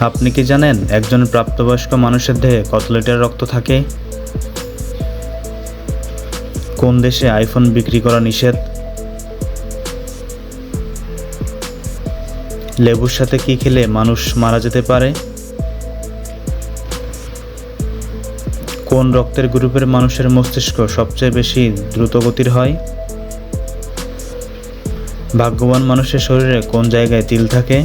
আপনি কি জানেন একজন প্রাপ্তবয়স্ক মানুষের দেহে কত লিটার রক্ত থাকে? কোন দেশে আইফোন বিক্রি করা নিষেধ? লেবুর সাথে কি খেলে মানুষ মারা যেতে পারে? কোন রক্তের গ্রুপের মানুষের মস্তিষ্ক সবচেয়ে বেশি দ্রুতগতির হয়? ভাগ্যবান মানুষের শরীরে কোন জায়গায় তিল থাকে?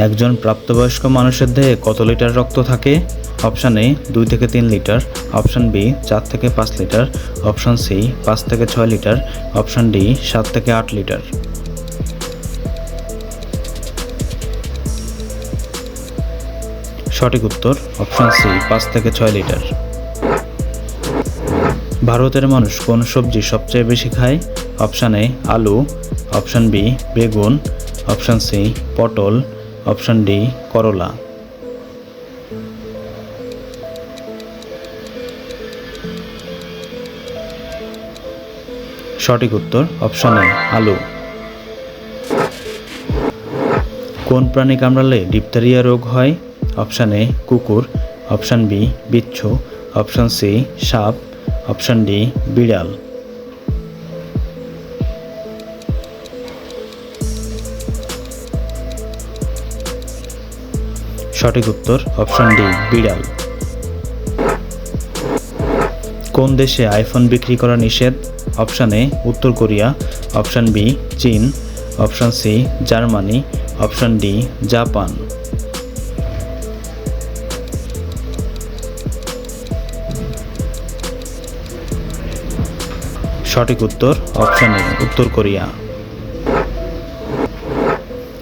একজন প্রাপ্তবয়স্ক মানুষের দেহে কত লিটার রক্ত থাকে? অপশান এ, দুই থেকে তিন লিটার। অপশান বি, চার থেকে পাঁচ লিটার। অপশান সি, পাঁচ থেকে ছয় লিটার। অপশান ডি, সাত থেকে আট লিটার। সঠিক উত্তর, অপশান সি, পাঁচ থেকে ছয় লিটার। ভারতের মানুষ কোন সবজি সবচেয়ে বেশি খায়? অপশান এ, আলু। অপশান বি, বেগুন। অপশান সি, পটল। অপশান ডি, করলা। সঠিক উত্তর, অপশান এ, আলু। কোন প্রাণী কামড়ালে ডিপথেরিয়া রোগ হয়? অপশান এ, কুকুর। অপশান বি, বিচ্ছু। অপশান সি, সাপ। অপশান ডি, বিড়াল। সঠিক উত্তর অপশন ডি, বিড়াল। কোন দেশে আইফোন বিক্রি করা নিষেধ? অপশান এ, উত্তর কোরিয়া। অপশান বি, চীন। Option C, Germany. Option D, Japan. সঠিক উত্তর অপশান এ, উত্তর কোরিয়া।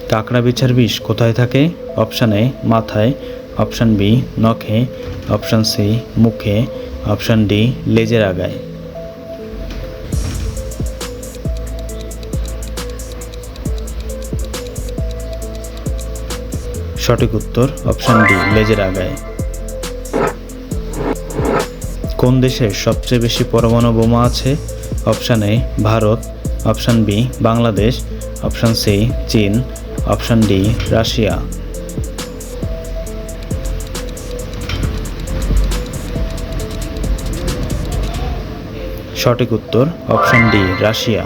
কাঁকড়া বিছার বিষ কোথায় থাকে? অপশান এ, মাথায়। অপশান বি, নখে। অপশান সি, মুখে। অপশান ডি, লেজের আগায়। সঠিক উত্তর, অপশান ডি, লেজের আগায়। কোন দেশের সবচেয়ে বেশি পরমাণু বোমা আছে? Option A, Bharat. Option B, Bangladesh. Option C, চীন। Option D, Russia. সঠিক উত্তর, অপশান ডি, রাশিয়া।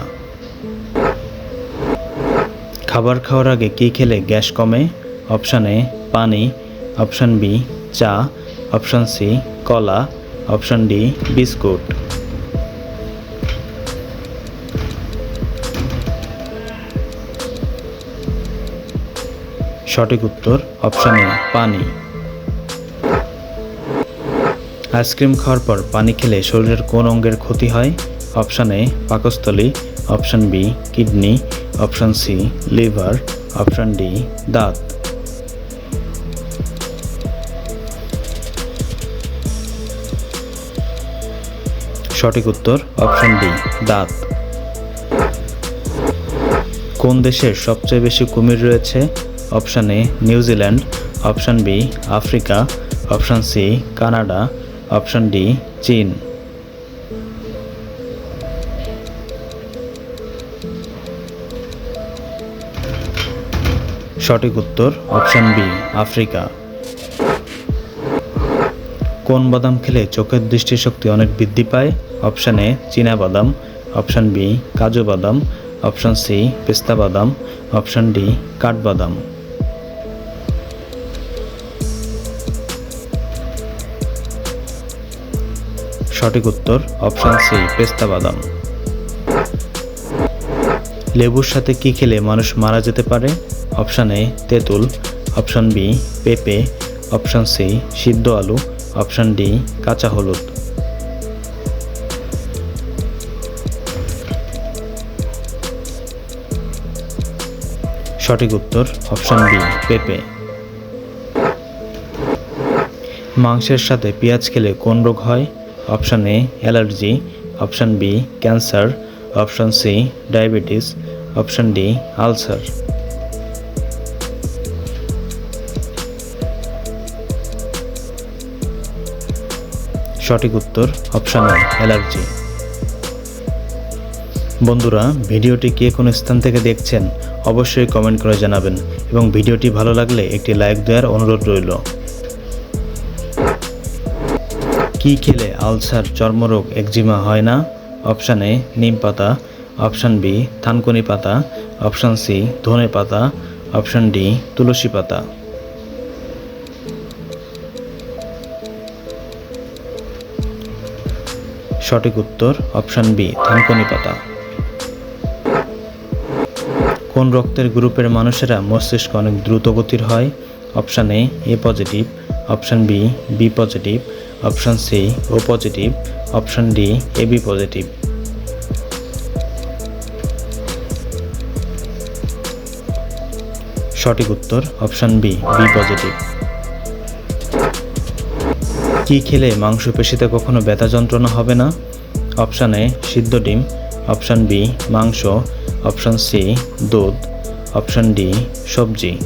খাবার খাওয়ার আগে কী খেলে গ্যাস কমে? অপশান এ, পানি। অপশান বি, চা। অপশান সি, কলা। Option D, biscuit. সঠিক উত্তর অপশান এ, পানি। আইসক্রিম খাওয়ার পর পানি খেলে শরীরের কোন অঙ্গের ক্ষতি হয়? অপশান এ, পাকস্থলী। Option B, kidney. Option C, liver. Option D, দাঁত। সঠিক উত্তর অপশান ডি, দাঁত। কোন দেশের সবচেয়ে বেশি কুমির রয়েছে? Option A New Zealand option B Africa, option C Canada, option D চীন। সঠিক উত্তর অপশান বি, আফ্রিকা। কোন বাদাম খেলে চোখের দৃষ্টিশক্তি অনেক বৃদ্ধি পায়? অপশান এ চীনা বাদাম, অপশান বি কাজু বাদাম, অপশান সি পেস্তা বাদাম, অপশান ডি কাঠবাদাম। সঠিক উত্তর অপশান সি পেস্তা বাদাম। লেবুর সাথে কি খেলে মানুষ মারা যেতে পারে? অপশান এ তেঁতুল। অপশান বি পেঁপে। অপশান সি সিদ্ধ আলু। অপশান ডি কাঁচা হলুদ। সঠিক উত্তর অপশান বি পেঁপে। মাংসের সাথে পেঁয়াজ খেলে কোন রোগ হয়? Option A, allergy, option B, cancer, option C, diabetes, option D, ulcer. সঠিক উত্তর, অপশান এ, অ্যালার্জি। বন্ধুরা, ভিডিওটি কে কোন স্থান থেকে দেখছেন, অবশ্যই কমেন্ট করে জানাবেন এবং ভিডিওটি ভালো লাগলে একটি লাইক দেওয়ার অনুরোধ রইল। কি খেলে আলসার চর্মরোগ, একজিমা হয় না? অপশান এ, নিম পাতা। অপশান বি, থানকুনি পাতা। অপশান সি, ধনে পাতা। অপশান ডি, তুলসী পাতা। সঠিক উত্তর, অপশান বি, থানকুনি পাতা। কোন রক্তের গ্রুপের মানুষেরা মস্তিষ্ক অনেক দ্রুত গতির হয়? Option A A positive. Option B B positive. Option C, O positive. Option D, A B positive. সঠিক উত্তর, অপশান বি বি পজিটিভ। কি খেলে মাংসপেশিতে কখনো ব্যথা যন্ত্রণা হবে না? অপশান এ, সিদ্ধ ডিম। অপশান বি, মাংস। অপশান সি, দুধ। অপশান ডি, সবজি।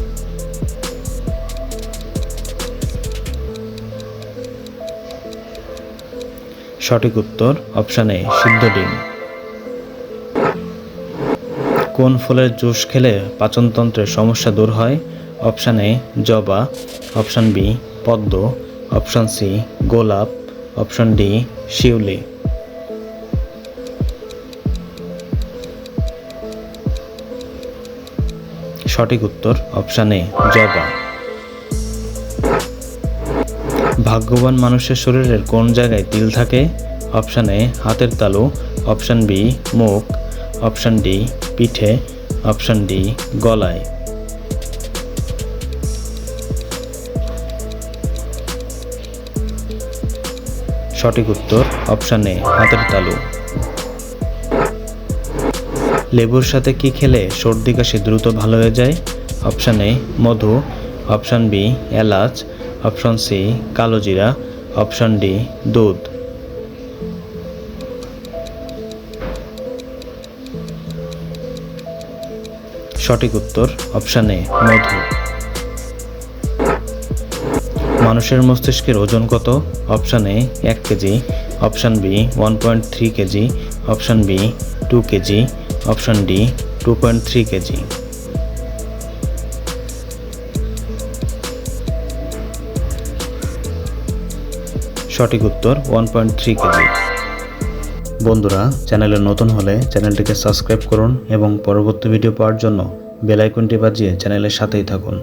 সঠিক উত্তর, অপশান এ, সিদ্ধ ডিম। কোন ফলের জুস খেলে পাচনতন্ত্রের সমস্যা দূর হয়? অপশান এ, জবা। অপশান বি, পদ্ম। অপশান সি, গোলাপ। অপশান ডি, শিউলি। সঠিক উত্তর, অপশান এ, জবা। ভাগ্যবান মানুষের শরীরের কোন জায়গায় তিল থাকে? অপশান এ হাতের তালু। অপশান বি মুখ। অপশান ডি পিঠে। অপশান ডি গলায়। সঠিক উত্তর, অপশান এ হাতের তালু। লেবুর সাথে কি খেলে সর্দি কাশি দ্রুত ভালো হয়ে যায়? অপশান এ মধু। অপশান বি এলাচ। অপশান সি, কালো জিরা। অপশান ডি, দুধ। সঠিক উত্তর, অপশান এ, মধু। মানুষের মস্তিষ্কের ওজন কত? অপশান এ, এক KG. Option B, one point three KG. Option B, two KG. Option D, two point three KG. সঠিক উত্তর ওয়ান পয়েন্ট থ্রি কেজি। বন্ধুরা, চ্যানেলে নতুন হলে চ্যানেলটিকে সাবস্ক্রাইব করুন এবং পরবর্তী ভিডিও পাওয়ার জন্য বেল আইকনটি বাজিয়ে চ্যানেলের সাথেই থাকুন।